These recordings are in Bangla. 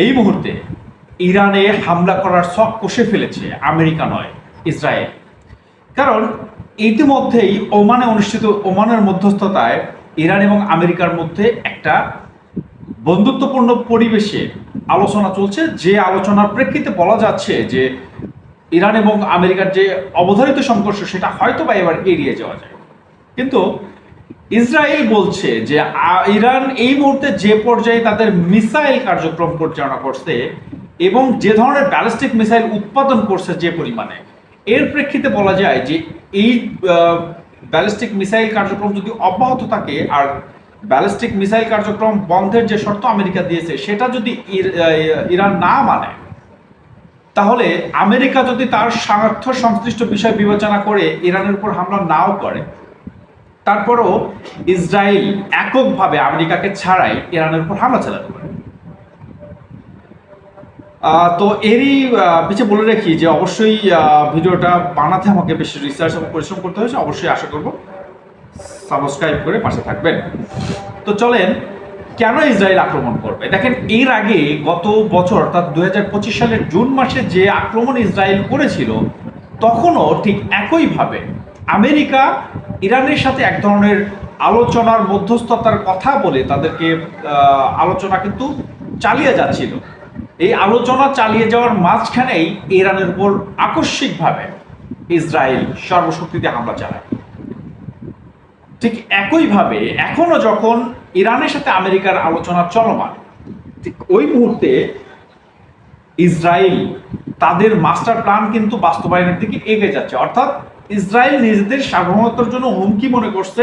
এই মুহূর্তে ইরানে হামলা করার শখ কষে ফেলেছে আমেরিকা নয়, ইসরায়েল। কারণ ইতিমধ্যেই ওমানে অনুষ্ঠিত ওমানের মধ্যস্থতায় ইরান এবং আমেরিকার মধ্যে একটা বন্ধুত্বপূর্ণ পরিবেশে আলোচনা চলছে। যে আলোচনার প্রেক্ষিতে বলা যাচ্ছে যে ইরান এবং আমেরিকার যে অবধারিত সংঘর্ষ, সেটা হয়তো বা এবার এড়িয়ে যাওয়া যায়। কিন্তু ইসরায়েল বলছে যে ইরান এই মুহূর্তে যে পর্যায়ে তাদের মিসাইল কার্যক্রম পরিচালনা করছে এবং যে ধরনের ব্যালিস্টিক মিসাইল উৎপাদন করছে যে পরিমাণে, এর প্রেক্ষিতে বলা যায় যে এই ব্যালিস্টিক মিসাইল কার্যক্রম যদি অব্যাহত থাকে আর ব্যালিস্টিক মিসাইল কার্যক্রম বন্ধের যে শর্ত আমেরিকা দিয়েছে, সেটা যদি ইরান না মানে তাহলে আমেরিকা যদি তার স্বার্থ সংশ্লিষ্ট বিষয় বিবেচনা করে ইরানের উপর হামলা নাও করে তারপরও ইসরায়েল এককভাবে আমেরিকাকে ছাড়াই ইরানের উপর হামলা চালাতে পারে। তো এরই পিছিয়ে বলে রাখি যে অবশ্যই ভিডিওটা বানাতে আমাকে বেশি রিসার্চ এবং পরিশ্রম করতে হয়েছে, অবশ্যই আশা করব সাবস্ক্রাইব করে পাশে থাকবেন। তো চলেন, কেন ইসরায়েল আক্রমণ করবে? দেখেন, এর আগে গত বছর, অর্থাৎ দু হাজার পঁচিশ সালের জুন মাসে যে আক্রমণ ইসরায়েল করেছিল, তখনও ঠিক একইভাবে আমেরিকা ইরানের সাথে এক ধরনের আলোচনার মধ্যস্থতার কথা বলে তাদেরকে আলোচনা কিন্তু চালিয়ে যাচ্ছিল। এই আলোচনা চালিয়ে যাওয়ার মাঝখানেই ইরানের উপর আকস্মিকভাবে ইসরায়েল সর্বশক্তিতে হামলা চালায়। ঠিক একইভাবে এখনও যখন ইরানের সাথে আমেরিকার আলোচনা চলমান, ঠিক ওই মুহূর্তে ইসরায়েল তাদের মাস্টার প্ল্যান কিন্তু বাস্তবায়নের দিকে এগিয়ে যাচ্ছে। অর্থাৎ ইসরায়েল নিজেদের সার্বভৌমত্বের জন্য হুমকি মনে করছে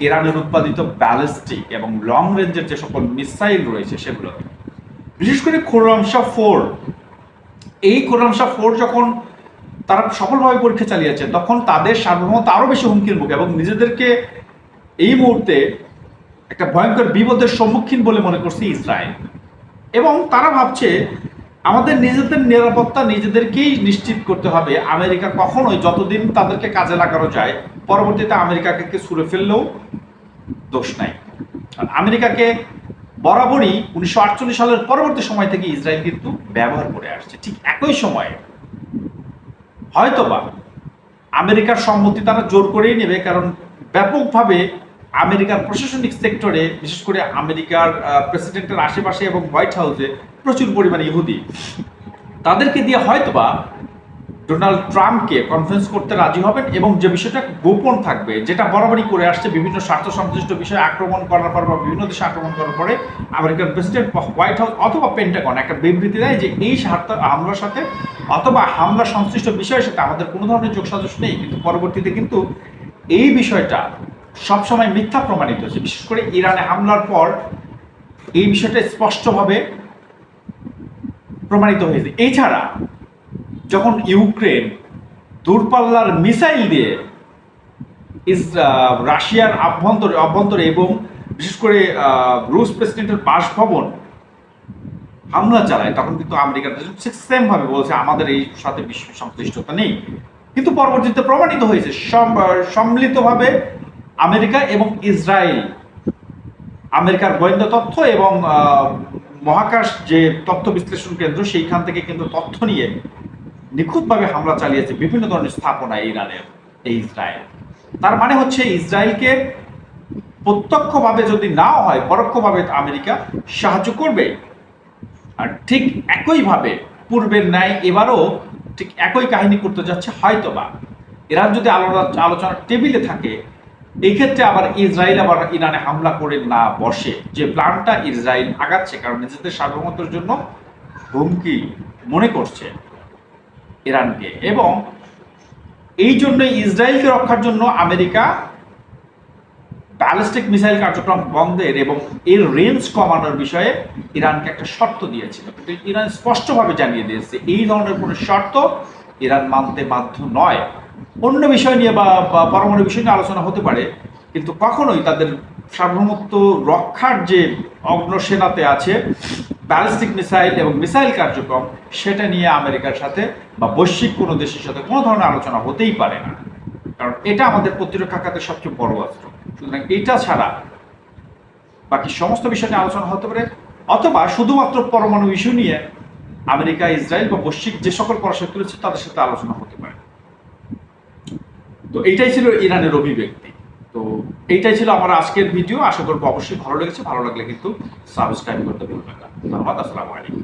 ইরানের উৎপাদিত ব্যালিস্টিক এবং লং রেঞ্জের যে সকল মিসাইল রয়েছে সেগুলো। বিশেষ করে খোরামশা ফোর। এই খোরামশা ফোর যখন তারা সফলভাবে পরীক্ষা চালিয়েছে, তখন তাদের সার্বভৌমত্ব আরও বেশি হুমকির মুখে এবং নিজেদেরকে এই মুহূর্তে একটা ভয়ঙ্কর বিপদের সম্মুখীন বলে মনে করছে ইসরায়েল। এবং তারা ভাবছে আমাদের নিজেদের নিরাপত্তা নিজেদেরকেই নিশ্চিত করতে হবে। আমেরিকা কখনোই যতদিন তাদেরকে কাজে লাগানো যায়, পরবর্তীতে আমেরিকাকে ছুড়ে ফেললেও দোষ নাই। আমেরিকাকে বরাবরই উনিশশো আটচল্লিশ সালের পরবর্তী সময় থেকে ইসরায়েল কিন্তু ব্যবহার করে আসছে। ঠিক একই সময়ে হয়তোবা আমেরিকার সম্মতি তারা জোর করেই নেবে, কারণ ব্যাপকভাবে আমেরিকার প্রশাসনিক সেক্টরে, বিশেষ করে আমেরিকার প্রেসিডেন্টের আশেপাশে এবং হোয়াইট হাউসে প্রচুর পরিমাণে ইহুদি। তাদেরকে দিয়ে হয়তোবা ডোনাল্ড ট্রাম্পকে কনফারেন্স করতে রাজি হবেন এবং যে বিষয়টা গোপন থাকবে, যেটা বরাবরই করে আসছে বিভিন্ন স্বার্থ সংশ্লিষ্ট বিষয়ে আক্রমণ করার পর বা বিভিন্ন দেশে আক্রমণ করার পরে আমেরিকান প্রেসিডেন্ট হোয়াইট হাউস অথবা পেন্টাগন একটা বিবৃতি দেয় যে এই স্বার্থ হামলার সাথে অথবা হামলা সংশ্লিষ্ট বিষয়ের সাথে আমাদের কোনো ধরনের যোগসাজশ নেই। কিন্তু পরবর্তীতে কিন্তু এই বিষয়টা সবসময় মিথ্যা প্রমাণিত হয়েছে বিশেষ করে ইরানে হামলার পর এই বিষয়টা স্পষ্টভাবে প্রমাণিত হয়েছে। এছাড়া, যখন ইউক্রেন দূরপাল্লার মিসাইল দিয়ে রাশিয়ার আভ্যন্তরে অভ্যন্তরে এবং বিশেষ করে রুশ প্রেসিডেন্টের বাসভবন হামলা চালায়, তখন কিন্তু আমেরিকার সেম ভাবে বলছে, আমাদের এই সাথে বিশ্ব সংশ্লিষ্টতা নেই। কিন্তু পরবর্তীতে প্রমাণিত হয়েছে সম্মিলিতভাবে আমেরিকা এবং ইসরায়েল, আমেরিকার গোয়েন্দা তথ্য এবং মহাকাশ যে তথ্য বিশ্লেষণ কেন্দ্র, সেইখান থেকে কিন্তু তথ্য নিয়ে নিখুঁতভাবে হামলা চালিয়েছে বিভিন্ন ধরনের স্থাপনা ইরানের এই ইসরায়েল। তার মানে হচ্ছে ইসরায়েলকে প্রত্যক্ষভাবে যদি না হয়, পরোক্ষভাবে আমেরিকা সাহায্য করবে আর ঠিক একইভাবে পূর্বের ন্যায় এবারও ঠিক একই কাহিনী করতে যাচ্ছে হয়তোবা। ইরান যদি আলো- আলোচনার টেবিলে থাকে এই ক্ষেত্রে আবার ইসরায়েল আবার ইরানে হামলা করে না বসে। যে প্ল্যানটা ইসরায়েল আগাচ্ছে, কারণ নিজেদের সার্বভৌমত্বের জন্য হুমকি মনে করছে ইরানকে। এবং এই জন্য ইসরায়েলকে রক্ষার জন্য আমেরিকা ব্যালিস্টিক মিসাইল কার্যক্রম বন্ধের এবং এর রেঞ্জ কমানোর বিষয়ে ইরানকে একটা শর্ত দিয়েছিল কিন্তু ইরান স্পষ্টভাবে জানিয়ে দিয়েছে। এই ধরনের কোনো শর্ত ইরান মানতে বাধ্য নয়। অন্য বিষয় নিয়ে বা পরমাণু বিষয় নিয়ে আলোচনা হতে পারে, কিন্তু কখনোই তাদের সার্বভৌমত্ব রক্ষার যে অগ্রসেনাতে আছে, ব্যালিস্টিক মিসাইল এবং মিসাইল কার্যক্রম, সেটা নিয়ে আমেরিকার সাথে বা বৈশ্বিক কোনো দেশের সাথে কোনো ধরনের আলোচনা হতেই পারে না। কারণ এটা আমাদের প্রতিরক্ষা খাতের সবচেয়ে বড় অস্ত্র। সুতরাং এটা ছাড়া বাকি সমস্ত বিষয় নিয়ে আলোচনা হতে পারে, অথবা শুধুমাত্র পরমাণু ইস্যু নিয়ে আমেরিকা, ইসরায়েল বা বৈশ্বিক যে সকল পরাশক্তি রয়েছে তাদের সাথে আলোচনা হতে পারে। তো এইটাই ছিল ইরানের অভিব্যক্তি। তো এইটাই ছিল আমার আজকের ভিডিও। আশা করব অবশ্যই ভালো লেগেছে। ভালো লাগলে কিন্তু সাবস্ক্রাইব করতে ভুলবেন না। ধন্যবাদ। আসসালামু আলাইকুম।